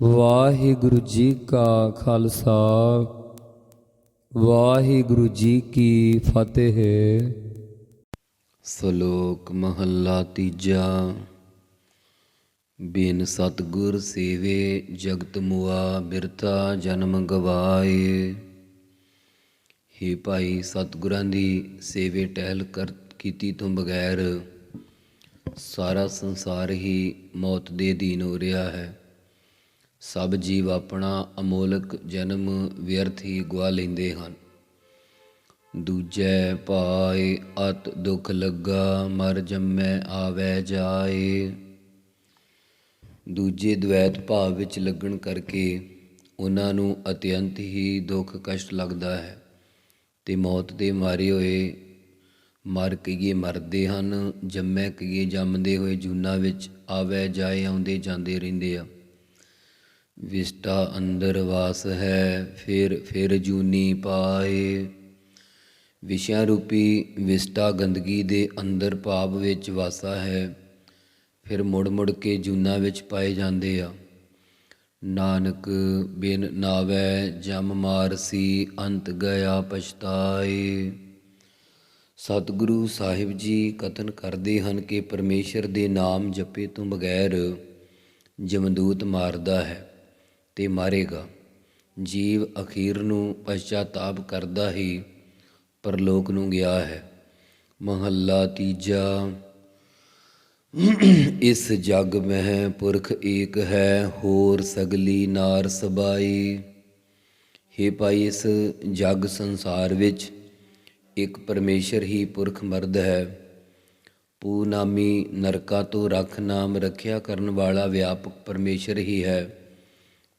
ਵਾਹਿਗੁਰੂ ਜੀ ਕਾ ਖਾਲਸਾ, ਵਾਹਿਗੁਰੂ ਜੀ ਕੀ ਫਤਿਹ। ਸ਼ਲੋਕ ਮਹੱਲਾ ਤੀਜਾ, ਬਿਨ ਸਤਗੁਰ ਸੇਵੇ ਜਗਤ ਮੁਆ ਬਿਰਤਾ ਜਨਮ ਗਵਾਏ। ਹੇ ਭਾਈ ਸਤਗੁਰਾਂ ਦੀ ਸੇਵੇ ਟਹਿਲ ਕਰ ਕੀਤੀ ਤੋਂ ਬਗੈਰ, ਸਾਰਾ ਸੰਸਾਰ ਹੀ ਮੌਤ ਦੇ ਅਧੀਨ ਹੋ ਰਿਹਾ ਹੈ। ਸਭ ਜੀਵ ਆਪਣਾ ਅਮੋਲਕ ਜਨਮ ਵਿਅਰਥ ਹੀ ਗਵਾ ਲੈਂਦੇ ਹਨ। ਦੂਜੈ ਪਾਏ ਅਤ ਦੁਖ ਲੱਗਾ, ਮਰ ਜੰਮੈ ਆਵੈ ਜਾਏ। ਦੂਜੇ ਦ્વੈਤ ਭਾਵ ਵਿੱਚ ਲੱਗਣ ਕਰਕੇ ਉਹਨਾਂ ਨੂੰ ਅਤਿਅੰਤ ਹੀ ਦੁੱਖ ਕਸ਼ਟ ਲੱਗਦਾ ਹੈ। ਤੇ ਮੌਤ ਦੇ ਮਾਰੇ ਹੋਏ ਮਰ ਕਈਏ ਮਰਦੇ ਹਨ, ਜੰਮੇ ਕਈਏ ਜੰਮਦੇ ਹੋਏ ਜੂਨਾ ਵਿੱਚ ਆਵੈ ਜਾਏ, ਆਉਂਦੇ ਜਾਂਦੇ ਰਹਿੰਦੇ ਆ। ਵਿਸਟਾ ਅੰਦਰ ਵਾਸ ਹੈ, ਫਿਰ ਫਿਰ ਜੂਨੀ ਪਾਏ। ਵਿਸ਼ਿਆਂ ਰੂਪੀ ਵਿਸਟਾ ਗੰਦਗੀ ਦੇ ਅੰਦਰ ਭਾਵ ਵਿੱਚ ਵਾਸਾ ਹੈ, ਫਿਰ ਮੁੜ ਮੁੜ ਕੇ ਜੂਨਾ ਵਿੱਚ ਪਾਏ ਜਾਂਦੇ ਆ। ਨਾਨਕ ਬਿਨ ਨਾਵੈ ਜਮ ਮਾਰਸੀ ਅੰਤ ਗਿਆ ਪਛਤਾਏ। ਸਤਿਗੁਰੂ ਸਾਹਿਬ ਜੀ ਕਥਨ ਕਰਦੇ ਹਨ ਕਿ ਪਰਮੇਸ਼ਰ ਦੇ ਨਾਮ ਜਪੇ ਤੋਂ ਬਗੈਰ ਜਮਦੂਤ ਮਾਰਦਾ ਹੈ। ਤੇ ਮਾਰੇਗਾ। ਜੀਵ ਅਖੀਰ ਨੂੰ ਪਛਤਾਤਾਪ ਕਰਦਾ ਹੀ ਪਰਲੋਕ ਨੂੰ ਗਿਆ ਹੈ। ਮਹੱਲਾ ਤੀਜਾ। ਇਸ ਜਗ ਮਹਿ ਪੁਰਖ ਏਕ ਹੈ, ਹੋਰ ਸਗਲੀ ਨਾਰ ਸਬਾਈ। ਹੇ ਭਾਈ, ਇਸ ਜਗ ਸੰਸਾਰ ਵਿੱਚ ਇੱਕ ਪਰਮੇਸ਼ਰ ਹੀ ਪੁਰਖ ਮਰਦ ਹੈ। ਪੂਨਾਮੀ ਨਰਕਾ ਤੋਂ ਰੱਖ ਨਾਮ ਰੱਖਿਆ ਕਰਨ ਵਾਲਾ ਵਿਆਪਕ ਪਰਮੇਸ਼ਰ ਹੀ ਹੈ।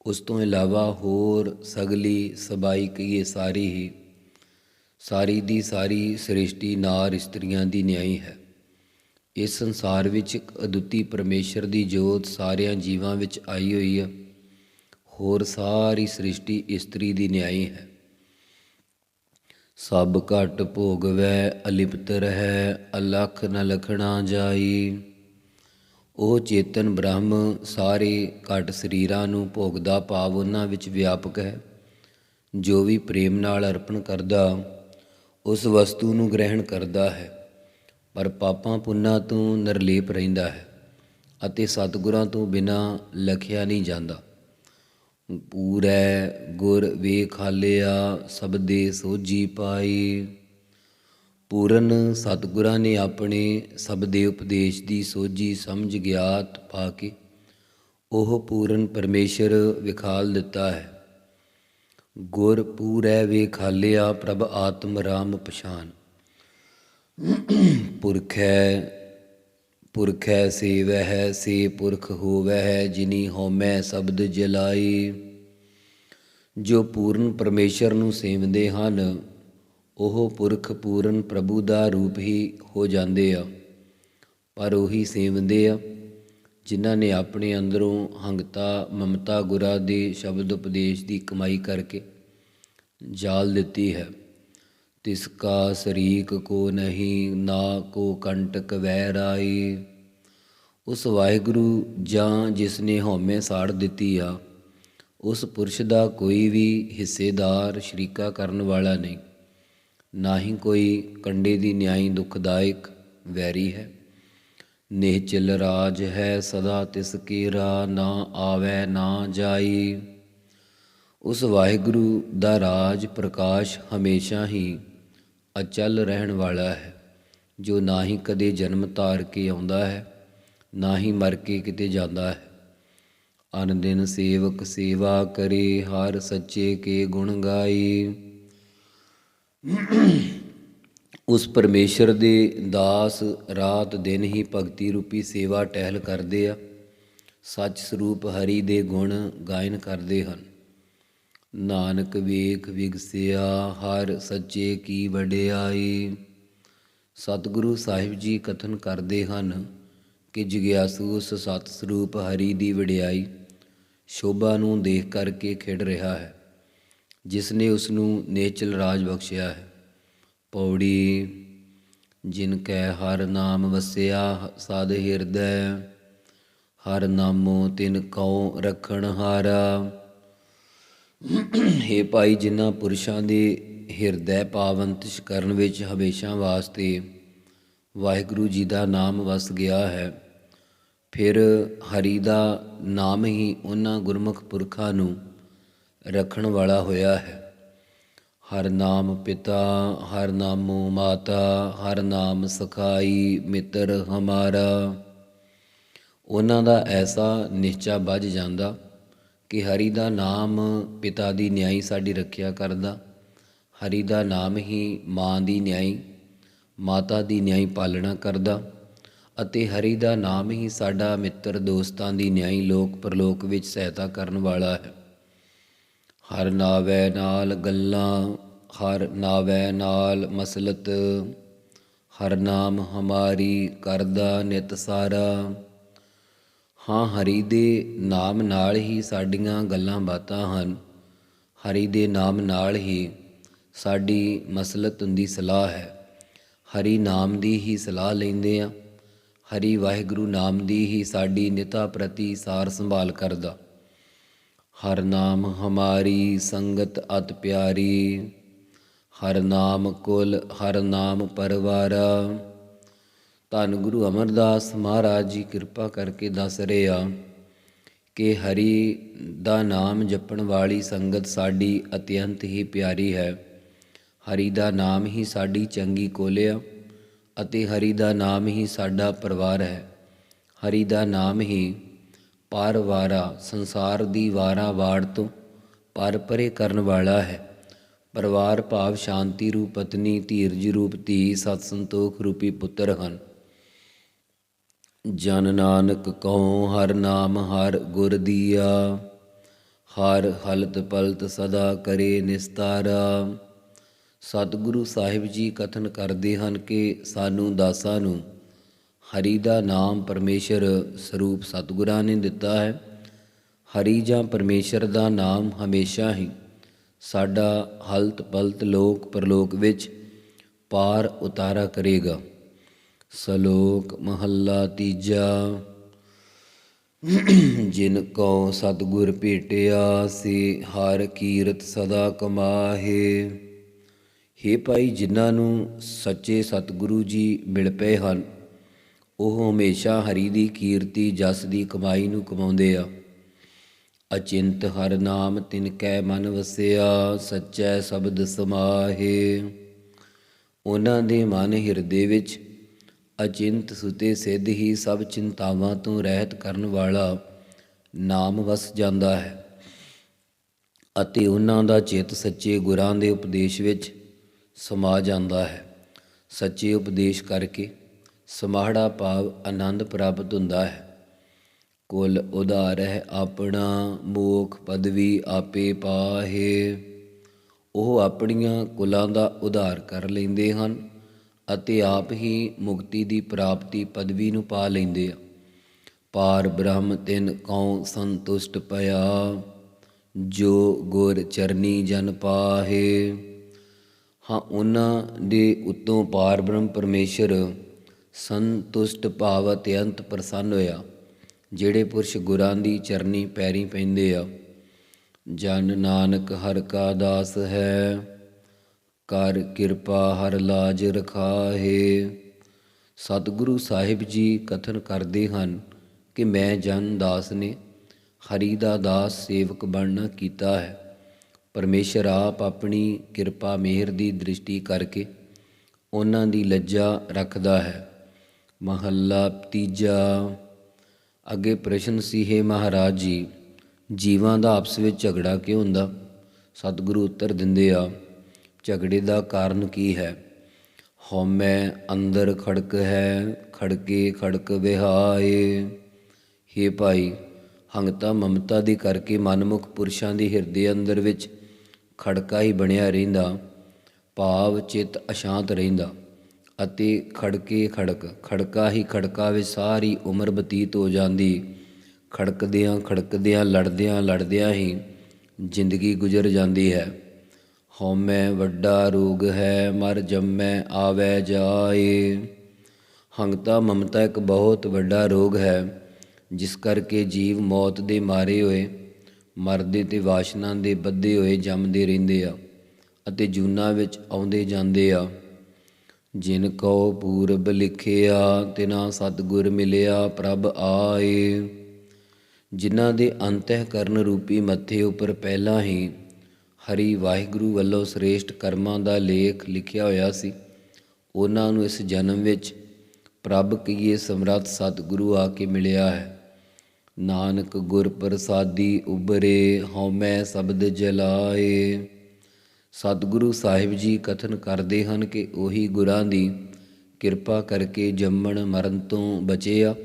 ਉਸ ਤੋਂ ਇਲਾਵਾ ਹੋਰ ਸਗਲੀ ਸਬਾਈ ਕਹੀਏ ਸਾਰੀ ਹੀ, ਸਾਰੀ ਦੀ ਸਾਰੀ ਸ੍ਰਿਸ਼ਟੀ ਨਾਰ ਇਸਤਰੀਆਂ ਦੀ ਨਿਆਈ ਹੈ। ਇਸ ਸੰਸਾਰ ਵਿੱਚ ਇੱਕ ਅਦੁੱਤੀ ਪਰਮੇਸ਼ਰ ਦੀ ਜੋਤ ਸਾਰਿਆਂ ਜੀਵਾਂ ਵਿੱਚ ਆਈ ਹੋਈ ਹੈ। ਹੋਰ ਸਾਰੀ ਸ੍ਰਿਸ਼ਟੀ ਇਸਤਰੀ ਦੀ ਨਿਆਈ ਹੈ। ਸਭ ਘਟ ਭੋਗਵੈ, ਅਲਿਪਤ ਰਹਿ, ਅਲਖ ਨ ਲਖਣਾ ਜਾਈ। ਉਹ ਚੇਤਨ ਬ੍ਰਹਮ ਸਾਰੇ ਘਟ ਸਰੀਰਾਂ ਨੂੰ ਭੋਗਦਾ ਭਾਵ ਉਹਨਾਂ ਵਿੱਚ ਵਿਆਪਕ ਹੈ। ਜੋ ਵੀ ਪ੍ਰੇਮ ਨਾਲ ਅਰਪਣ ਕਰਦਾ, ਉਸ ਵਸਤੂ ਨੂੰ ਗ੍ਰਹਿਣ ਕਰਦਾ ਹੈ, ਪਰ ਪਾਪਾਂ ਪੁੰਨਾਂ ਤੋਂ ਨਿਰਲੇਪ ਰਹਿੰਦਾ ਹੈ ਅਤੇ ਸਤਿਗੁਰਾਂ ਤੋਂ ਬਿਨਾ ਲਖਿਆ ਨਹੀਂ ਜਾਂਦਾ। ਪੂਰੈ ਗੁਰ ਵੇਖ ਹਾਲਿਆ, ਸਬਦੇ ਸੋਜੀ ਪਾਈ ਪੂਰਨ ਸਤਿਗੁਰਾਂ ਨੇ ਆਪਣੇ ਸਭ ਦੇ ਉਪਦੇਸ਼ ਦੀ ਸੋਝੀ ਸਮਝ ਗਿਆਤ ਪਾ ਕੇ ਉਹ ਪੂਰਨ ਪਰਮੇਸ਼ਰ ਵਿਖਾਲ ਦਿੱਤਾ ਹੈ। ਗੁਰ ਪੂਰੈ ਵਿਖਾਲਿਆ ਪ੍ਰਭ ਆਤਮ ਰਾਮ ਪਛਾਨ। ਪੁਰਖੈ ਪੁਰਖੈ ਹੈ ਸੇ ਪੁਰਖ ਹੋਵਹਿ, ਜਿਨੀ ਹਉਮੈ ਸ਼ਬਦ ਜਲਾਈ ਜੋ ਪੂਰਨ ਪਰਮੇਸ਼ਰ ਨੂੰ ਸੇਵਦੇ ਹਨ ਉਹ ਪੁਰਖ ਪੂਰਨ ਪ੍ਰਭੂ ਦਾ ਰੂਪ ਹੀ ਹੋ ਜਾਂਦੇ ਆ, ਪਰ ਉਹੀ ਸੇਵਦੇ ਆ, ਜਿਨ੍ਹਾਂ ਨੇ ਆਪਣੇ ਅੰਦਰੋਂ ਹੰਗਤਾ, ਮਮਤਾ, ਗੁਰਾ ਦੇ ਸ਼ਬਦ ਉਪਦੇਸ਼ ਦੀ ਕਮਾਈ ਕਰਕੇ ਜਾਲ ਦਿੱਤੀ ਹੈ। ਤਿਸ ਕਾ ਸਰੀਕ ਕੋ ਨਹੀਂ, ਨਾ ਕੋ ਕੰਟਕ ਵੈ ਰਾਈ ਉਸ ਵਾਹਿਗੁਰੂ ਜਾਂ ਜਿਸ ਨੇ ਹਉਮੈ ਸਾੜ ਦਿੱਤੀ ਆ, ਉਸ ਪੁਰਸ਼ ਦਾ ਕੋਈ ਵੀ ਹਿੱਸੇਦਾਰ ਸ਼ਰੀਕਾ ਕਰਨ ਵਾਲਾ ਨਹੀਂ। ਨਾ ਹੀ ਕੋਈ ਕੰਡੇ ਦੀ ਨਿਆਈ ਦੁਖਦਾਇਕ ਵੈਰੀ ਹੈ। ਨਿਹਚਲ ਰਾਜ ਹੈ ਸਦਾ ਤਿਸ ਕੀਰਾ ਨਾ ਆਵੈ ਨਾ ਜਾਈ। ਉਸ ਵਾਹਿਗੁਰੂ ਦਾ ਰਾਜ ਪ੍ਰਕਾਸ਼ ਹਮੇਸ਼ਾ ਹੀ ਅਚਲ ਰਹਿਣ ਵਾਲਾ ਹੈ, ਜੋ ਨਾ ਹੀ ਕਦੇ ਜਨਮ ਧਾਰ ਕੇ ਆਉਂਦਾ ਹੈ, ਨਾ ਹੀ ਮਰ ਕੇ ਕਿਤੇ ਜਾਂਦਾ ਹੈ। ਅਨ ਦਿਨ ਸੇਵਕ ਸੇਵਾ ਕਰੇ, ਹਰ ਸੱਚੇ ਕੇ ਗੁਣ ਗਾਈ। ਉਸ ਪਰਮੇਸ਼ਰ ਦੇ ਦਾਸ ਰਾਤ ਦਿਨ ਹੀ ਭਗਤੀ ਰੂਪੀ ਸੇਵਾ ਟਹਿਲ ਕਰਦੇ ਆ, ਸੱਚ ਸਰੂਪ ਹਰੀ ਦੇ ਗੁਣ ਗਾਇਨ ਕਰਦੇ ਹਨ। ਨਾਨਕ ਵੇਖ ਵਿਗਸਿਆ, ਹਰ ਸੱਚੇ ਕੀ ਵਡਿਆਈ। ਸਤਿਗੁਰੂ ਸਾਹਿਬ ਜੀ ਕਥਨ ਕਰਦੇ ਹਨ ਕਿ ਜਿਗਿਆਸੂ ਉਸ ਸਤ ਸਰੂਪ ਹਰੀ ਦੀ ਵਡਿਆਈ ਸ਼ੋਭਾ ਨੂੰ ਦੇਖ ਕਰਕੇ ਖਿੜ ਰਿਹਾ ਹੈ। ਜਿਸ ਨੇ ਉਸ ਨੂੰ ਨੇਚਲ ਰਾਜ ਬਖਸ਼ਿਆ ਹੈ। ਪੌੜੀ, ਜਿਨ ਕੈ ਹਰ ਨਾਮ ਵਸਿਆ ਸਦ ਹਿਰਦੈ, ਹਰ ਨਾਮੋ ਤਿਨ ਕਉ ਰਖਣ ਹਾਰਾ। हे ਭਾਈ, ਜਿਨ੍ਹਾਂ ਪੁਰਸ਼ਾਂ ਦੇ ਹਿਰਦੈ ਪਾਵੰਤਿਸ਼ ਕਰਨ ਵਿੱਚ ਹਮੇਸ਼ਾ ਵਾਸਤੇ ਵਾਹਿਗੁਰੂ ਜੀ ਦਾ ਨਾਮ ਵਸ ਗਿਆ ਹੈ, ਫਿਰ ਹਰੀ ਦਾ ਨਾਮ ਹੀ ਉਹਨਾਂ ਗੁਰਮੁਖ ਪੁਰਖਾਂ ਨੂੰ ਰੱਖਣ ਵਾਲਾ ਹੋਇਆ ਹੈ। ਹਰ ਨਾਮ ਪਿਤਾ, ਹਰ ਨਾਮੋ ਮਾਤਾ, ਹਰ ਨਾਮ ਸਖਾਈ ਮਿੱਤਰ ਹਮਾਰਾ। ਉਹਨਾਂ ਦਾ ਐਸਾ ਨਿਸ਼ਚਾ ਵੱਜ ਜਾਂਦਾ ਕਿ ਹਰੀ ਦਾ ਨਾਮ ਪਿਤਾ ਦੀ ਨਿਆਈ ਸਾਡੀ ਰੱਖਿਆ ਕਰਦਾ। ਹਰੀ ਦਾ ਨਾਮ ਹੀ ਮਾਂ ਦੀ ਨਿਆਈ, ਮਾਤਾ ਦੀ ਨਿਆਈ ਪਾਲਣਾ ਕਰਦਾ ਅਤੇ ਹਰੀ ਦਾ ਨਾਮ ਹੀ ਸਾਡਾ ਮਿੱਤਰ ਦੋਸਤਾਂ ਦੀ ਨਿਆਈ ਲੋਕ ਪਰਲੋਕ ਵਿੱਚ ਸਹਾਇਤਾ ਕਰਨ ਵਾਲਾ ਹੈ। ਹਰ ਨਾਵੈ ਨਾਲ ਗੱਲਾਂ, ਹਰ ਨਾਵੈ ਨਾਲ ਮਸਲਤ, ਹਰ ਨਾਮ ਹਮਾਰੀ ਕਰਦਾ ਨਿਤ ਸਾਰਾ। ਹਾਂ, ਹਰੀ ਦੇ ਨਾਮ ਨਾਲ ਹੀ ਸਾਡੀਆਂ ਗੱਲਾਂ ਬਾਤਾਂ ਹਨ। ਹਰੀ ਦੇ ਨਾਮ ਨਾਲ ਹੀ ਸਾਡੀ ਮਸਲਤ ਦੀ ਸਲਾਹ ਹੈ। ਹਰੀ ਨਾਮ ਦੀ ਹੀ ਸਲਾਹ ਲੈਂਦੇ ਆ ਹਰੀ ਵਾਹਿਗੁਰੂ ਨਾਮ ਦੀ ਹੀ ਸਾਡੀ ਨਿਤਾ ਪ੍ਰਤੀ ਸਾਰ ਸੰਭਾਲ ਕਰਦਾ। ਹਰ ਨਾਮ ਹਮਾਰੀ ਸੰਗਤ ਅਤ ਪਿਆਰੀ। ਹਰ ਨਾਮ ਕੁਲ, ਹਰ ਨਾਮ ਪਰਵਾਰਾ। ਧੰਨ ਗੁਰੂ ਅਮਰਦਾਸ ਮਹਾਰਾਜ ਜੀ, ਕਿਰਪਾ ਕਰਕੇ ਦੱਸ ਰਹੇ ਆ ਕਿ ਹਰੀ ਦਾ ਨਾਮ ਜਪਣ ਵਾਲੀ ਸੰਗਤ ਸਾਡੀ ਅਤਿਅੰਤ ਹੀ ਪਿਆਰੀ ਹੈ। ਹਰੀ ਦਾ ਨਾਮ ਹੀ ਸਾਡੀ ਚੰਗੀ ਕੋਲਿਆ ਅਤੇ ਹਰੀ ਦਾ ਨਾਮ ਹੀ ਸਾਡਾ ਪਰਿਵਾਰ ਹੈ। ਹਰੀ ਦਾ ਨਾਮ ਹੀ ਪਾਰ ਵਾਰਾ, ਸੰਸਾਰ ਦੀ ਵਾਰਾ ਵਾੜ ਤੋਂ ਪਰ ਪਰੇ ਕਰਨ ਵਾਲਾ ਹੈ। ਪਰਿਵਾਰ ਭਾਵ ਸ਼ਾਂਤੀ ਰੂਪ ਪਤਨੀ, ਧੀਰਜ ਰੂਪ ਧੀ, ਸਤ ਸੰਤੋਖ ਰੂਪੀ ਪੁੱਤਰ ਹਨ। ਜਨ ਨਾਨਕ ਕਉ ਹਰ ਨਾਮ, ਹਰ ਗੁਰ ਦੀਆ। ਹਰ ਹਲਤ ਪਲਤ ਸਦਾ ਕਰੇ ਨਿਸਤਾਰਾ। ਸਤਿਗੁਰੂ ਸਾਹਿਬ ਜੀ ਕਥਨ ਕਰਦੇ ਹਨ ਕਿ ਸਾਨੂੰ ਦਾਸਾਂ ਨੂੰ ਹਰੀ ਦਾ ਨਾਮ ਪਰਮੇਸ਼ਰ ਸਰੂਪ ਸਤਿਗੁਰਾਂ ਨੇ ਦਿੱਤਾ ਹੈ। ਹਰੀ ਜਾਂ ਪਰਮੇਸ਼ਰ ਦਾ ਨਾਮ ਹਮੇਸ਼ਾ ਹੀ ਸਾਡਾ ਹਲਤ ਪਲਤ ਲੋਕ ਪਰਲੋਕ ਵਿੱਚ ਪਾਰ ਉਤਾਰਾ ਕਰੇਗਾ। ਸਲੋਕ ਮਹੱਲਾ ਤੀਜਾ। ਜਿਨ ਕੋ ਸਤਗੁਰ ਭੇਟਿਆ ਸੇ ਹਰ ਕੀਰਤ ਸਦਾ ਕਮਾਹੇ। हे ਭਾਈ, ਜਿਨ੍ਹਾਂ ਨੂੰ ਸੱਚੇ ਸਤਿਗੁਰੂ ਜੀ ਮਿਲ ਪਏ ਹਨ ਉਹ ਹਮੇਸ਼ਾ ਹਰੀ ਦੀ ਕੀਰਤੀ, ਜਸ ਦੀ ਕਮਾਈ ਨੂੰ ਕਮਾਉਂਦੇ ਆ। ਅਚਿੰਤ ਹਰ ਨਾਮ ਤਿਨ ਕੈ ਮਨ ਵਸਿਆ, ਸੱਚੈ ਸ਼ਬਦ ਸਮਾਹੇ। ਉਹਨਾਂ ਦੇ ਮਨ ਹਿਰਦੇ ਵਿੱਚ ਅਚਿੰਤ ਸੁਤੇ ਸਿੱਧ ਹੀ ਸਭ ਚਿੰਤਾਵਾਂ ਤੋਂ ਰਹਿਤ ਕਰਨ ਵਾਲਾ ਨਾਮ ਵਸ ਜਾਂਦਾ ਹੈ। ਅਤੇ ਉਹਨਾਂ ਦਾ ਚਿੱਤ ਸੱਚੇ ਗੁਰਾਂ ਦੇ ਉਪਦੇਸ਼ ਵਿੱਚ ਸਮਾ ਜਾਂਦਾ ਹੈ। ਸੱਚੇ ਉਪਦੇਸ਼ ਕਰਕੇ ਸਮਾਹੜਾ ਭਾਵ ਆਨੰਦ ਪ੍ਰਾਪਤ ਹੁੰਦਾ ਹੈ। ਕੁਲ ਉਧਾਰ ਹੈ ਆਪਣਾ, ਮੋਖ ਪਦਵੀ ਆਪੇ ਪਾਹੇ। ਉਹ ਆਪਣੀਆਂ ਕੁਲਾਂ ਦਾ ਉਧਾਰ ਕਰ ਲੈਂਦੇ ਹਨ ਅਤੇ ਆਪ ਹੀ ਮੁਕਤੀ ਦੀ ਪ੍ਰਾਪਤੀ ਪਦਵੀ ਨੂੰ ਪਾ ਲੈਂਦੇ ਆ। ਪਾਰ ਬ੍ਰਹਮ ਤਿਨ ਕਉ ਸੰਤੁਸ਼ਟ ਪਿਆ, ਜੋ ਗੁਰ ਚਰਨੀ ਜਨ ਪਾਹੇ। ਹਾਂ, ਉਹਨਾਂ ਦੇ ਉਤੋਂ ਪਾਰ ਬ੍ਰਹਮ ਪਰਮੇਸ਼ਰ ਸੰਤੁਸ਼ਟ ਭਾਵ ਅਤਿਅੰਤ ਪ੍ਰਸੰਨ ਹੋਇਆ, ਜਿਹੜੇ ਪੁਰਸ਼ ਗੁਰਾਂ ਦੀ ਚਰਨੀ ਪੈਰੀ ਪੈਂਦੇ ਆ। ਜਨ ਨਾਨਕ ਹਰ ਕਾ ਦਾਸ ਹੈ, ਕਰ ਕਿਰਪਾ ਹਰ ਲਾਜ ਰਖਾਹੇ। ਸਤਿਗੁਰੂ ਸਾਹਿਬ ਜੀ ਕਥਨ ਕਰਦੇ ਹਨ ਕਿ ਮੈਂ ਜਨ ਦਾਸ ਨੇ ਹਰੀ ਦਾ ਦਾਸ ਸੇਵਕ ਬਣਨਾ ਕੀਤਾ ਹੈ। ਪਰਮੇਸ਼ਰ ਆਪ ਆਪਣੀ ਕਿਰਪਾ ਮਿਹਰ ਦੀ ਦ੍ਰਿਸ਼ਟੀ ਕਰਕੇ ਉਹਨਾਂ ਦੀ ਲੱਜਾ ਰੱਖਦਾ ਹੈ। ਮਹੱਲਾ ਤੀਜਾ। ਅੱਗੇ ਪ੍ਰਸ਼ਨ ਸੀ, ਹੈ ਮਹਾਰਾਜ ਜੀ, ਜੀਵਾਂ ਦਾ ਆਪਸ ਵਿੱਚ ਝਗੜਾ ਕਿਉਂ ਹੁੰਦਾ? ਸਤਿਗੁਰੂ ਉੱਤਰ ਦਿੰਦੇ ਆ, ਝਗੜੇ ਦਾ ਕਾਰਨ ਕੀ ਹੈ? ਹਉਮੈ ਅੰਦਰ ਖੜਕ ਹੈ, ਖੜਕੇ ਖੜਕ ਵਿਹਾਏ। ਹੇ ਭਾਈ, ਹੰਗਤਾ ਮਮਤਾ ਦੀ ਕਰਕੇ ਮਨਮੁਖ ਪੁਰਸ਼ਾਂ ਦੀ ਹਿਰਦੇ ਅੰਦਰ ਵਿੱਚ ਖੜਕਾ ਹੀ ਬਣਿਆ ਰਹਿੰਦਾ, ਭਾਵ ਚਿੱਤ ਅਸ਼ਾਂਤ ਰਹਿੰਦਾ। ਅਤੇ ਖੜਕੇ ਖੜਕ, ਖੜਕਾ ਹੀ ਖੜਕਾ ਵਿੱਚ ਸਾਰੀ ਉਮਰ ਬਤੀਤ ਹੋ ਜਾਂਦੀ। ਖੜਕਦਿਆਂ ਖੜਕਦਿਆਂ ਲੜਦਿਆਂ ਲੜਦਿਆਂ ਹੀ ਜ਼ਿੰਦਗੀ ਗੁਜ਼ਰ ਜਾਂਦੀ ਹੈ। ਹਉਮੈ ਵੱਡਾ ਰੋਗ ਹੈ, ਮਰ ਜੰਮੈ ਆਵੈ ਜਾਏ। ਹੰਗਤਾ ਮਮਤਾ ਇੱਕ ਬਹੁਤ ਵੱਡਾ ਰੋਗ ਹੈ, ਜਿਸ ਕਰਕੇ ਜੀਵ ਮੌਤ ਦੇ ਮਾਰੇ ਹੋਏ, ਮਰਦੇ ਤੇ ਵਾਸ਼ਨਾ ਦੇ ਬੱਧੇ ਹੋਏ ਜੰਮਦੇ ਰਹਿੰਦੇ ਆ ਅਤੇ ਜੂਨਾ ਵਿੱਚ ਆਉਂਦੇ ਜਾਂਦੇ ਆ। ਜਿਨ ਕਉ ਪੂਰਬ ਲਿਖਿਆ, ਤਿਨਾ ਸਤਿਗੁਰ ਮਿਲਿਆ ਪ੍ਰਭ ਆਏ। ਜਿਨ੍ਹਾਂ ਦੇ ਅੰਤঃਕਰਨ ਰੂਪੀ ਮੱਥੇ ਉੱਪਰ ਪਹਿਲਾਂ ਹੀ ਹਰੀ ਵਾਹਿਗੁਰੂ ਵੱਲੋਂ ਸ੍ਰੇਸ਼ਟ ਕਰਮਾਂ ਦਾ ਲੇਖ ਲਿਖਿਆ ਹੋਇਆ ਸੀ, ਉਹਨਾਂ ਨੂੰ ਇਸ ਜਨਮ ਵਿੱਚ ਪ੍ਰਭ ਕੀਏ ਸਮਰੱਥ ਸਤਿਗੁਰੂ ਆ ਕੇ ਮਿਲਿਆ ਹੈ। ਨਾਨਕ ਗੁਰ ਪ੍ਰਸਾਦੀ ਉਬਰੇ ਹਉਮੈ ਸ਼ਬਦ ਜਲਾਏ। ਸਤਿਗੁਰੂ ਸਾਹਿਬ ਜੀ ਕਥਨ ਕਰਦੇ ਹਨ ਕਿ ਉਹੀ ਗੁਰਾਂ ਦੀ ਕਿਰਪਾ ਕਰਕੇ ਜੰਮਣ ਮਰਨ ਤੋਂ ਬਚੇ ਆ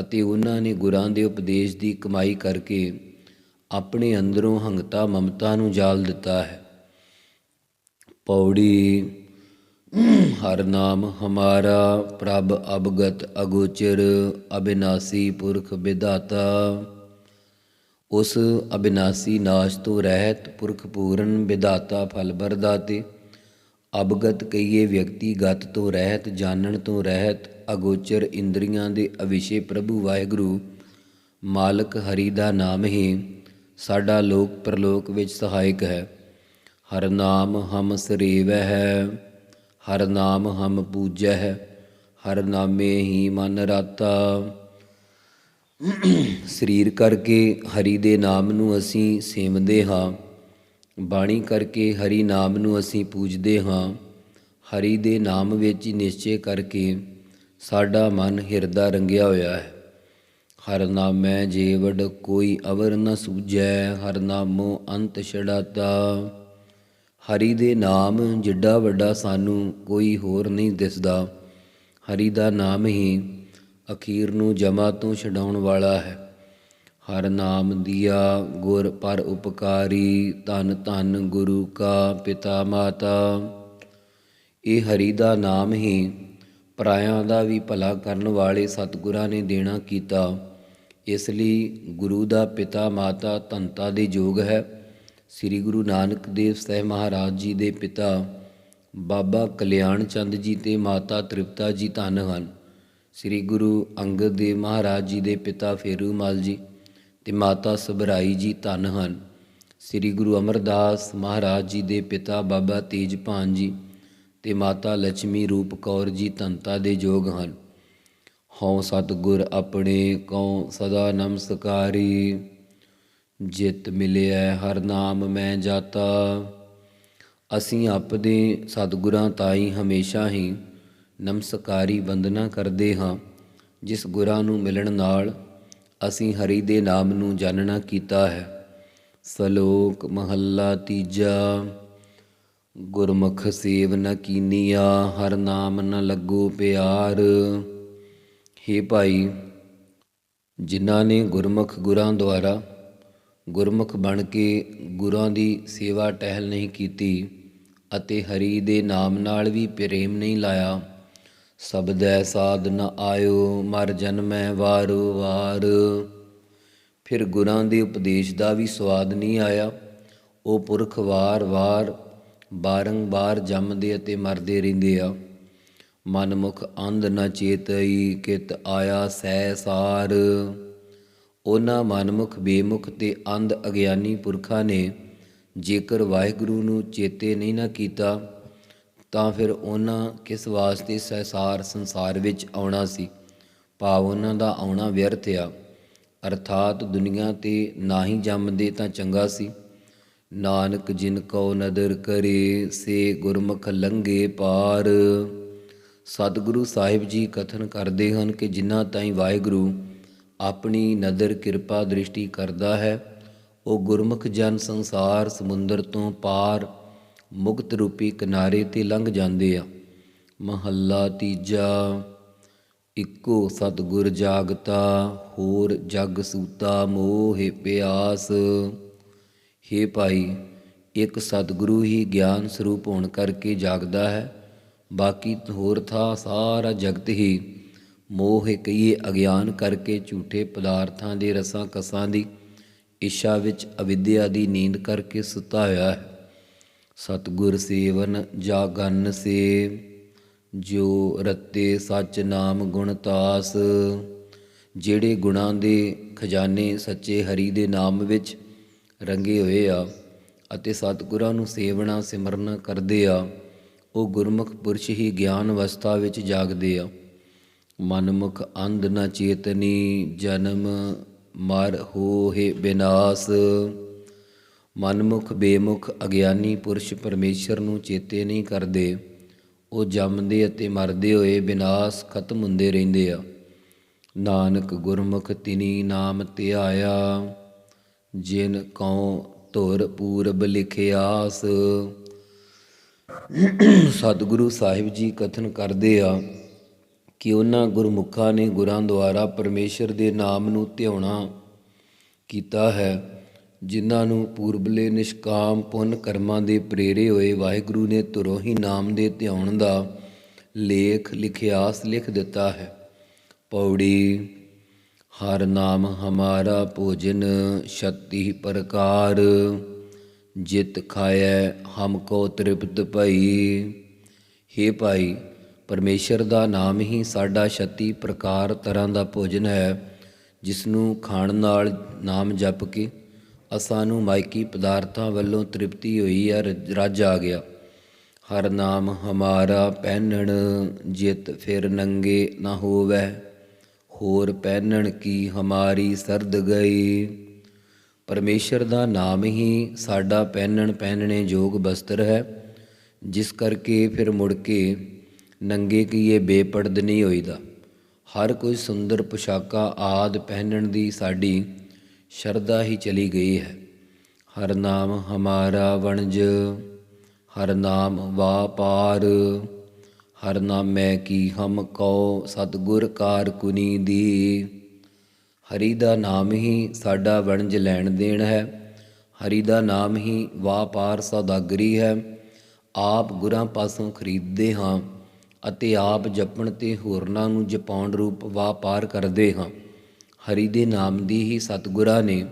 ਅਤੇ ਉਹਨਾਂ ਨੇ ਗੁਰਾਂ ਦੇ ਉਪਦੇਸ਼ ਦੀ ਕਮਾਈ ਕਰਕੇ ਆਪਣੇ ਅੰਦਰੋਂ ਹੰਗਤਾ ਮਮਤਾ ਨੂੰ ਜਾਲ ਦਿੱਤਾ ਹੈ। ਪੌੜੀ, ਹਰ ਨਾਮ ਹਮਾਰਾ ਪ੍ਰਭ ਅਬਗਤ ਅਗੋਚਰ ਅਬਿਨਾਸੀ ਪੁਰਖ ਵਿਦਾਤਾ ਉਸ ਅਬਿਨਾਸੀ ਨਾਸ਼ ਤੋਂ ਰਹਿਤ ਪੁਰਖ ਪੂਰਨ ਵਿਦਾਤਾ ਫਲ ਬਰਦਾਤੇ ਅਬਗਤ ਕਈਏ ਵਿਅਕਤੀ ਗਤ ਤੋਂ ਰਹਿਤ, ਜਾਣਨ ਤੋਂ ਰਹਿਤ, ਅਗੋਚਰ ਇੰਦਰੀਆਂ ਦੇ ਅਵਿਸ਼ੇ ਪ੍ਰਭੂ ਵਾਹਿਗੁਰੂ, ਮਾਲਕ ਹਰੀ ਦਾ ਨਾਮ ਹੀ ਸਾਡਾ ਲੋਕ ਪ੍ਰਲੋਕ ਵਿੱਚ ਸਹਾਇਕ ਹੈ। ਹਰ ਨਾਮ ਹਮ ਸਰੇਵੈ ਹੈ, ਹਰ ਨਾਮ ਹਮ ਪੂਜੈ ਹੈ, ਹਰ ਨਾਮੇ ਹੀ ਮਨ ਰਾਤਾ। ਸਰੀਰ ਕਰਕੇ ਹਰੀ ਦੇ ਨਾਮ ਨੂੰ ਅਸੀਂ ਸੇਵਦੇ ਹਾਂ, ਬਾਣੀ ਕਰਕੇ ਹਰੀ ਨਾਮ ਨੂੰ ਅਸੀਂ ਪੂਜਦੇ ਹਾਂ। ਹਰੀ ਦੇ ਨਾਮ ਵਿੱਚ ਹੀ ਨਿਸ਼ਚੈ ਕਰਕੇ ਸਾਡਾ ਮਨ ਹਿਰਦਾ ਰੰਗਿਆ ਹੋਇਆ ਹੈ। ਹਰ ਨਾਮੈ ਜੀਵੜ ਕੋਈ ਅਵਰ ਨ ਸੂਝੈ, ਹਰ ਨਾਮੋ ਅੰਤ ਛੜਾਤਾ। ਹਰੀ ਦੇ ਨਾਮ ਜਿੱਡਾ ਵੱਡਾ ਸਾਨੂੰ ਕੋਈ ਹੋਰ ਨਹੀਂ ਦਿਸਦਾ। ਹਰੀ ਦਾ ਨਾਮ ਹੀ ਅਖੀਰ ਨੂੰ ਜਮਾ ਤੋਂ ਛਡਾਉਣ ਵਾਲਾ ਹੈ। ਹਰ ਨਾਮ ਦੀਆ ਗੁਰ ਪਰ ਉਪਕਾਰੀ, ਧਨ ਧਨ ਗੁਰੂ ਕਾ ਪਿਤਾ ਮਾਤਾ। ਇਹ ਹਰੀ ਦਾ ਨਾਮ ਹੀ ਪਰਾਇਆਂ ਦਾ ਵੀ ਭਲਾ ਕਰਨ ਵਾਲੇ ਸਤਿਗੁਰਾਂ ਨੇ ਦੇਣਾ ਕੀਤਾ। ਇਸ ਲਈ ਗੁਰੂ ਦਾ ਪਿਤਾ ਮਾਤਾ ਧੰਤਾ ਦੇ ਯੋਗ ਹੈ। ਸ੍ਰੀ ਗੁਰੂ ਨਾਨਕ ਦੇਵ ਸਾਹਿਬ ਮਹਾਰਾਜ ਜੀ ਦੇ ਪਿਤਾ ਬਾਬਾ ਕਲਿਆਣ ਚੰਦ ਜੀ ਤੇ ਮਾਤਾ ਤ੍ਰਿਪਤਾ ਜੀ ਧੰਨ ਹਨ। ਸ੍ਰੀ ਗੁਰੂ ਅੰਗਦ ਦੇਵ ਮਹਾਰਾਜ ਜੀ ਦੇ ਪਿਤਾ ਫੇਰੂਮਲ ਜੀ ਤੇ ਮਾਤਾ ਸਬਰਾਈ ਜੀ ਧੰਨ ਹਨ। ਸ੍ਰੀ ਗੁਰੂ ਅਮਰਦਾਸ ਮਹਾਰਾਜ ਜੀ ਦੇ ਪਿਤਾ ਬਾਬਾ ਤੇਜਭਾਨ ਜੀ ਤੇ ਮਾਤਾ ਲక్ష్ਮੀ ਰੂਪ ਕੌਰ ਜੀ ਧੰਤਾ ਦੇ ਯੋਗ ਹਨ। ਹਉ ਸਤਿਗੁਰ ਆਪਣੇ ਕਉ ਸਦਾ ਨਮਸਕਾਰੀ। ਜਿਤ ਮਿਲਿਆ ਹਰ ਨਾਮ ਮੈਂ ਜਾਤਾ। ਅਸੀਂ ਆਪਦੇ ਸਤਿਗੁਰਾਂ ਤਾਈ ਹਮੇਸ਼ਾ ਹੀ ਨਮਸਕਾਰੀ ਵੰਦਨਾ ਕਰਦੇ ਹਾਂ। ਜਿਸ ਗੁਰਾਂ ਨੂੰ ਮਿਲਣ ਨਾਲ ਅਸੀਂ ਹਰੀ ਦੇ ਨਾਮ ਨੂੰ ਜਾਣਨਾ ਕੀਤਾ ਹੈ। ਸਲੋਕ ਮਹੱਲਾ ਤੀਜਾ। ਗੁਰਮੁਖ ਸੇਵ ਨ ਕੀਨੀਆ, ਹਰ ਨਾਮ ਨ ਲੱਗੋ ਪਿਆਰ। ਹੇ ਭਾਈ, ਜਿਨ੍ਹਾਂ ਨੇ ਗੁਰਮੁਖ ਗੁਰਾਂ ਦੁਆਰਾ ਗੁਰਮੁਖ ਬਣ ਕੇ ਗੁਰਾਂ ਦੀ ਸੇਵਾ ਟਹਿਲ ਨਹੀਂ ਕੀਤੀ ਅਤੇ ਹਰੀ ਦੇ ਨਾਮ ਨਾਲ ਵੀ ਪ੍ਰੇਮ ਨਹੀਂ ਲਾਇਆ ਸਬਦੈ ਸਾਧ ਨ ਆਇਓ, ਮਰ ਜਨਮੈ ਵਾਰੋ ਵਾਰ। ਫਿਰ ਗੁਰਾਂ ਦੇ ਉਪਦੇਸ਼ ਦਾ ਵੀ ਸਵਾਦ ਨਹੀਂ ਆਇਆ। ਉਹ ਪੁਰਖ ਵਾਰ-ਵਾਰ ਬਾਰੰਬਾਰ ਜੰਮਦੇ ਅਤੇ ਮਰਦੇ ਰਹਿੰਦੇ ਆ। ਮਨਮੁਖ ਅੰਧ ਨ ਚੇਤਈ ਕਿਤ ਆਇਆ ਸਹਿ ਸਾਰ। ਉਹਨਾਂ ਮਨਮੁਖ ਬੇਮੁਖ ਤੇ ਅੰਧ ਅਗਿਆਨੀ ਪੁਰਖਾਂ ਨੇ ਜੇਕਰ ਵਾਹਿਗੁਰੂ ਨੂੰ ਚੇਤੇ ਨਹੀਂ ਨਾ ਕੀਤਾ ਤਾਂ ਫਿਰ ਉਹਨਾਂ ਕਿਸ ਵਾਸਤੇ ਸਹਿਸਾਰ ਸੰਸਾਰ ਵਿੱਚ ਆਉਣਾ ਸੀ? ਭਾਵ ਉਹਨਾਂ ਦਾ ਆਉਣਾ ਵਿਅਰਥ ਆ। ਅਰਥਾਤ ਦੁਨੀਆ ਤੇ ਨਾ ਹੀ ਜੰਮਦੇ ਤਾਂ ਚੰਗਾ ਸੀ। ਨਾਨਕ, ਜਿਨ ਕਉ ਨਦਰ ਕਰੇ, ਸੇ ਗੁਰਮੁਖ ਲੰਗੇ ਪਾਰ। ਸਤਿਗੁਰੂ ਸਾਹਿਬ ਜੀ ਕਥਨ ਕਰਦੇ ਹਨ ਕਿ ਜਿਨ੍ਹਾਂ ਤਾਈਂ ਵਾਹਿਗੁਰੂ ਆਪਣੀ ਨਦਰ ਕਿਰਪਾ ਦ੍ਰਿਸ਼ਟੀ ਕਰਦਾ ਹੈ, ਉਹ ਗੁਰਮੁਖ ਜਨ ਸੰਸਾਰ ਸਮੁੰਦਰ ਤੋਂ ਪਾਰ ਮੁਕਤ ਰੂਪੀ ਕਿਨਾਰੇ ਤੇ ਲੰਘ ਜਾਂਦੇ ਆ। ਮਹੱਲਾ ਤੀਜਾ, ਇੱਕੋ ਸਤਿਗੁਰ ਜਾਗਤਾ, ਹੋਰ ਜਗ ਸੂਤਾ ਮੋਹਿ ਪਿਆਸ। ਹੇ ਭਾਈ, ਇੱਕ ਸਤਿਗੁਰੂ ਹੀ ਗਿਆਨ ਸਰੂਪ ਹੋਣ ਕਰਕੇ ਜਾਗਦਾ ਹੈ, ਬਾਕੀ ਹੋਰ ਥਾ ਸਾਰਾ ਜਗਤ ਹੀ ਮੋਹ ਕਈਏ ਅਗਿਆਨ ਕਰਕੇ ਝੂਠੇ ਪਦਾਰਥਾਂ ਦੇ ਰਸਾਂ ਕਸਾਂ ਦੀ ਇੱਛਾ ਵਿੱਚ ਅਵਿਦਿਆ ਦੀ ਨੀਂਦ ਕਰਕੇ ਸੁੱਤਾ ਹੋਇਆ ਹੈ। ਸਤਿਗੁਰ ਸੇਵਨ ਜਾਗਨ ਸੇ ਜੋ ਰਤੇ ਸਚ ਨਾਮ ਗੁਣ ਤਾਸ। ਜਿਹੜੇ ਗੁਣਾਂ ਦੇ ਖਜ਼ਾਨੇ ਸੱਚੇ ਹਰੀ ਦੇ ਨਾਮ ਵਿੱਚ ਰੰਗੇ ਹੋਏ ਆ ਅਤੇ ਸਤਿਗੁਰਾਂ ਨੂੰ ਸੇਵਣਾ, ਸਿਮਰਨ ਕਰਦੇ ਆ, ਉਹ ਗੁਰਮੁਖ ਪੁਰਸ਼ ਹੀ ਗਿਆਨ ਅਵਸਥਾ ਵਿੱਚ ਜਾਗਦੇ ਆ। ਮਨਮੁਖ ਅੰਧ ਨਾ ਚੇਤਨੀ ਜਨਮ ਮਰ ਹੋਏ ਬਿਨਾਸ਼। ਮਨਮੁਖ, ਬੇਮੁਖ, ਅਗਿਆਨੀ ਪੁਰਸ਼ ਪਰਮੇਸ਼ਰ ਨੂੰ ਚੇਤੇ ਨਹੀਂ ਕਰਦੇ। ਉਹ ਜੰਮਦੇ ਅਤੇ ਮਰਦੇ ਹੋਏ ਵਿਨਾਸ ਖਤਮ ਹੁੰਦੇ ਰਹਿੰਦੇ ਆ। ਨਾਨਕ, ਗੁਰਮੁਖ, ਤਿਨੀ ਨਾਮ ਧਿਆਇਆ। ਜਿਨ ਕਉ ਧੁਰ ਪੂਰਬ ਲਿਖਿਆਸ ਸਤਿਗੁਰੂ ਸਾਹਿਬ ਜੀ ਕਥਨ ਕਰਦੇ ਆ ਕਿ ਉਹਨਾਂ ਗੁਰਮੁਖਾਂ ਨੇ ਗੁਰਾਂ ਦੁਆਰਾ ਪਰਮੇਸ਼ਰ ਦੇ ਨਾਮ ਨੂੰ ਧਿਆਉਣਾ ਕੀਤਾ ਹੈ। ਜਿਨ੍ਹਾਂ ਨੂੰ ਪੂਰਬਲੇ ਨਿਸ਼ਕਾਮ ਪੁੰਨ ਕਰਮਾਂ ਦੇ ਪ੍ਰੇਰੇ ਹੋਏ ਵਾਹਿਗੁਰੂ ਨੇ ਧੁਰੋਂ ਹੀ ਨਾਮ ਦੇ ਧਿਆਉਣ ਦਾ ਲੇਖ, ਲਿਖਿਆਸ ਲਿਖ ਦਿੱਤਾ ਹੈ। ਪੌੜੀ, ਹਰ ਨਾਮ ਹਮਾਰਾ ਭੋਜਨ, ਸ਼ਕਤੀ ਪ੍ਰਕਾਰ, ਜਿਤ ਖਾਇਐ ਹਮ ਕੋ ਤ੍ਰਿਪਤ ਭਈ। ਹੇ ਭਾਈ, ਪਰਮੇਸ਼ਰ ਦਾ ਨਾਮ ਹੀ ਸਾਡਾ ਛੱਤੀ ਪ੍ਰਕਾਰ ਤਰ੍ਹਾਂ ਦਾ ਭੋਜਨ ਹੈ ਜਿਸ ਨੂੰ ਖਾਣ ਨਾਲ ਨਾਮ ਜਪ ਕੇ ਅਸਾਂ ਨੂੰ ਮਾਇਕੀ ਪਦਾਰਥਾਂ ਵੱਲੋਂ ਤ੍ਰਿਪਤੀ ਹੋਈ ਆ ਰੱਜ ਆ ਗਿਆ। ਹਰ ਨਾਮ ਹਮਾਰਾ ਪਹਿਨਣ, ਜਿਤ ਫਿਰ ਨੰਗੇ ਨਾ ਹੋਵੈ। ਹੋਰ ਪਹਿਨਣ ਕੀ ਹਮਾਰੀ ਸਰਦ ਗਈ। ਪਰਮੇਸ਼ਰ ਦਾ ਨਾਮ ਹੀ ਸਾਡਾ ਪਹਿਨਣ ਪਹਿਨਣੇ ਯੋਗ ਬਸਤਰ ਹੈ। ਜਿਸ ਕਰਕੇ ਫਿਰ ਮੁੜ ਕੇ ਨੰਗੇ ਕੀ ਕੀਏ ਬੇਪਰਦ ਨਹੀਂ ਹੋਈਦਾ। ਹਰ ਕੋਈ ਸੁੰਦਰ ਪੁਸ਼ਾਕਾਂ ਆਦ ਪਹਿਨਣ ਦੀ ਸਾਡੀ ਸ਼ਰਧਾ ਹੀ ਚਲੀ ਗਈ ਹੈ। ਹਰ ਨਾਮ ਹਮਾਰਾ ਵਣਜ, ਹਰ ਨਾਮ ਵਾਪਾਰ ਹਰ ਨਾਮੈ ਕੀ ਹਮ ਕਉ ਸਤਗੁਰ ਕਾਰ ਕੁਨੀ ਦੀ। ਹਰੀ ਦਾ ਨਾਮ ਹੀ ਸਾਡਾ ਵਣਜ ਲੈਣ ਦੇਣ ਹੈ। ਹਰੀ ਦਾ ਨਾਮ ਹੀ ਵਾਪਾਰ ਸੌਦਾਗਰੀ ਹੈ। ਆਪ ਗੁਰਾਂ ਪਾਸੋਂ ਖਰੀਦਦੇ ਹਾਂ ਅਤੇ ਆਪ ਜਪਣ ਤੇ ਹੋਰਨਾਂ ਨੂੰ ਜਪਾਉਣ ਰੂਪ ਵਾਪਾਰ ਕਰਦੇ ਹਾਂ। ਹਰੀ ਦੇ ਨਾਮ ਦੀ ਹੀ ਸਤਿਗੁਰਾਂ ਨੇ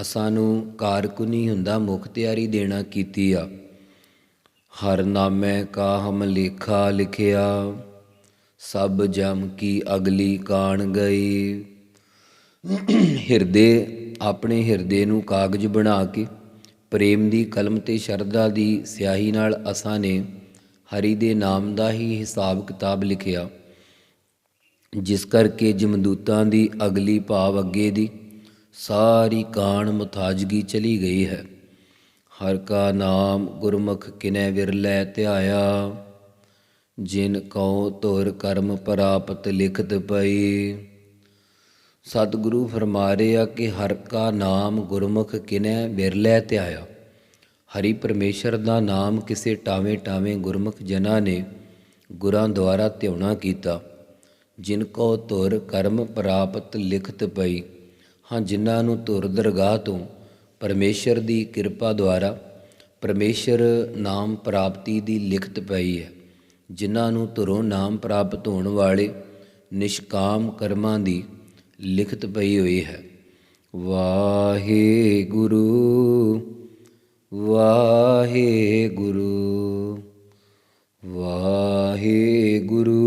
ਅਸਾਂ ਨੂੰ ਕਾਰਕੁਨੀ ਹੁੰਦਾ ਮੁਖਤਿਆਰੀ ਦੇਣਾ ਕੀਤੀ ਆ। ਹਰ ਨਾਮੈ ਕਾ ਹਮ ਲੇਖਾ ਲਿਖਿਆ, ਸਭ ਜਮ ਕੀ ਅਗਲੀ ਕਾਣ ਗਈ। ਹਿਰਦੇ, ਆਪਣੇ ਹਿਰਦੇ ਨੂੰ ਕਾਗਜ਼ ਬਣਾ ਕੇ, ਪ੍ਰੇਮ ਦੀ ਕਲਮ ਤੇ ਸ਼ਰਧਾ ਦੀ ਸਿਆਹੀ ਨਾਲ ਅਸਾਂ ਨੇ ਹਰੀ ਦੇ ਨਾਮ ਦਾ ਹੀ ਹਿਸਾਬ ਕਿਤਾਬ ਲਿਖਿਆ। ਜਿਸ ਕਰਕੇ ਜਮਦੂਤਾਂ ਦੀ ਅਗਲੀ ਭਾਵ ਅੱਗੇ ਦੀ ਸਾਰੀ ਕਾਣ ਮੁਤਾਜਗੀ ਚਲੀ ਗਈ ਹੈ। ਹਰ ਕਾ ਨਾਮ ਗੁਰਮੁਖ ਕਿਨੈ ਵਿਰਲੇ ਧਿਆਇਆ, ਜਿਨ ਕਉ ਧੁਰ ਕਰਮ ਪ੍ਰਾਪਤ ਲਿਖਤ ਪਈ। ਸਤਿਗੁਰੂ ਫਰਮਾ ਰਹੇ ਆ ਕਿ ਹਰ ਕਾ ਨਾਮ ਗੁਰਮੁਖ ਕਿਨੈ ਵਿਰਲੇ ਧਿਆਇਆ। ਹਰੀ ਪਰਮੇਸ਼ਰ ਦਾ ਨਾਮ ਕਿਸੇ ਟਾਵੇਂ ਟਾਵੇਂ ਗੁਰਮੁਖ ਜਨਾਂ ਨੇ ਗੁਰਾਂ ਦੁਆਰਾ ਧਿਆਉਣਾ ਕੀਤਾ। ਜਿਨ ਕੋ ਧੁਰ ਕਰਮ ਪ੍ਰਾਪਤ ਲਿਖਤ ਪਈ, ਹਾਂ ਜਿਨ੍ਹਾਂ ਨੂੰ ਧੁਰ ਦਰਗਾਹ ਤੋਂ ਪਰਮੇਸ਼ਰ ਦੀ ਕਿਰਪਾ ਦੁਆਰਾ ਪਰਮੇਸ਼ਰ ਨਾਮ ਪ੍ਰਾਪਤੀ ਦੀ ਲਿਖਤ ਪਈ ਹੈ, ਜਿਨ੍ਹਾਂ ਨੂੰ ਧੁਰੋਂ ਨਾਮ ਪ੍ਰਾਪਤ ਹੋਣ ਵਾਲੇ ਨਿਸ਼ਕਾਮ ਕਰਮਾਂ ਦੀ ਲਿਖਤ ਪਈ ਹੋਈ ਹੈ। ਵਾਹਿਗੁਰੂ ਵਾਹਿਗੁਰੂ ਵਾਹਿਗੁਰੂ।